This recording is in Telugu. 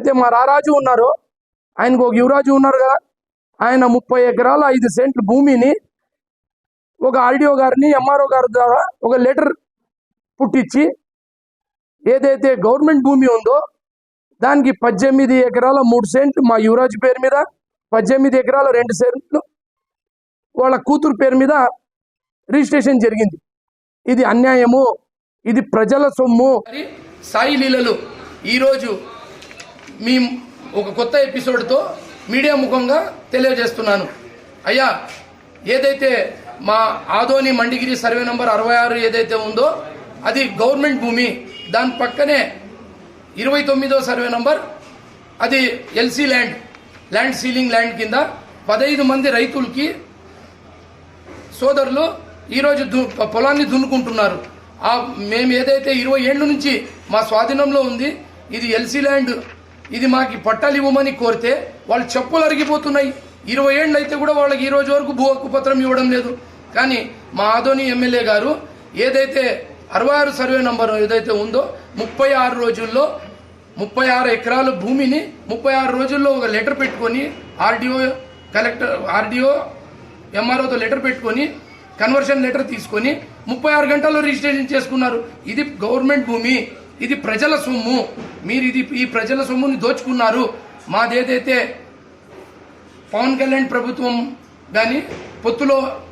ఎవరైతే మా రారాజు ఉన్నారో ఆయనకు ఒక యువరాజు ఉన్నారు కదా ఆయన ముప్పై ఎకరాల ఐదు సెంట్లు భూమిని ఒక ఆర్డీఓ గారిని ఎంఆర్ఓ గారి ద్వారా ఒక లెటర్ పుట్టించి ఏదైతే గవర్నమెంట్ భూమి ఉందో దానికి పద్దెనిమిది ఎకరాల మూడు సెంట్లు మా యువరాజు పేరు మీద పద్దెనిమిది ఎకరాల రెండు సెంట్లు వాళ్ళ కూతురు పేరు మీద రిజిస్ట్రేషన్ జరిగింది. ఇది అన్యాయము ఇది ప్రజల సొమ్ము. సాయి లీలలు ఈరోజు మీ ఒక కొత్త ఎపిసోడ్తో మీడియా ముఖంగా తెలియజేస్తున్నాను. అయ్యా ఏదైతే మా ఆదోని మండిగిరి సర్వే నంబర్ అరవై ఆరు ఏదైతే ఉందో అది గవర్నమెంట్ భూమి. దాని పక్కనే ఇరవై తొమ్మిదో సర్వే నంబర్ అది LC land land ceiling land కింద పదహైదు మంది రైతులకి సోదరులు ఈరోజు దు పొలాన్ని దున్నుకుంటున్నారు. ఆ మేము ఏదైతే ఇరవై ఏళ్ళ నుంచి మా స్వాధీనంలో ఉంది ఇది ఎల్సీ ల్యాండ్ ఇది మాకు పట్టాలు ఇవ్వమని కోరితే వాళ్ళు చెప్పులు అరిగిపోతున్నాయి. ఇరవై ఏళ్ళు అయితే కూడా వాళ్ళకి ఈ రోజు వరకు భూ హక్కు పత్రం ఇవ్వడం లేదు. కానీ మా ఆదోని ఎమ్మెల్యే గారు ఏదైతే అరవై ఆరు సర్వే నంబర్ ఏదైతే ఉందో ముప్పై ఆరు రోజుల్లో ముప్పై ఆరు ఎకరాల భూమిని ముప్పై ఆరు రోజుల్లో ఒక లెటర్ పెట్టుకొని ఆర్డీఓ కలెక్టర్ ఆర్డీఓ ఎంఆర్ఓతో లెటర్ పెట్టుకొని కన్వర్షన్ లెటర్ తీసుకొని ముప్పై ఆరు గంటల్లో రిజిస్ట్రేషన్ చేసుకున్నారు. ఇది గవర్నమెంట్ భూమి. ఇది ప్రజల సొమ్ము. మీరు ఇది ఈ ప్రజల సొమ్ముని దోచుకున్నారు. మాదేదైతే పవన్ కళ్యాణ్ ప్రభుత్వం కానీ పొత్తులో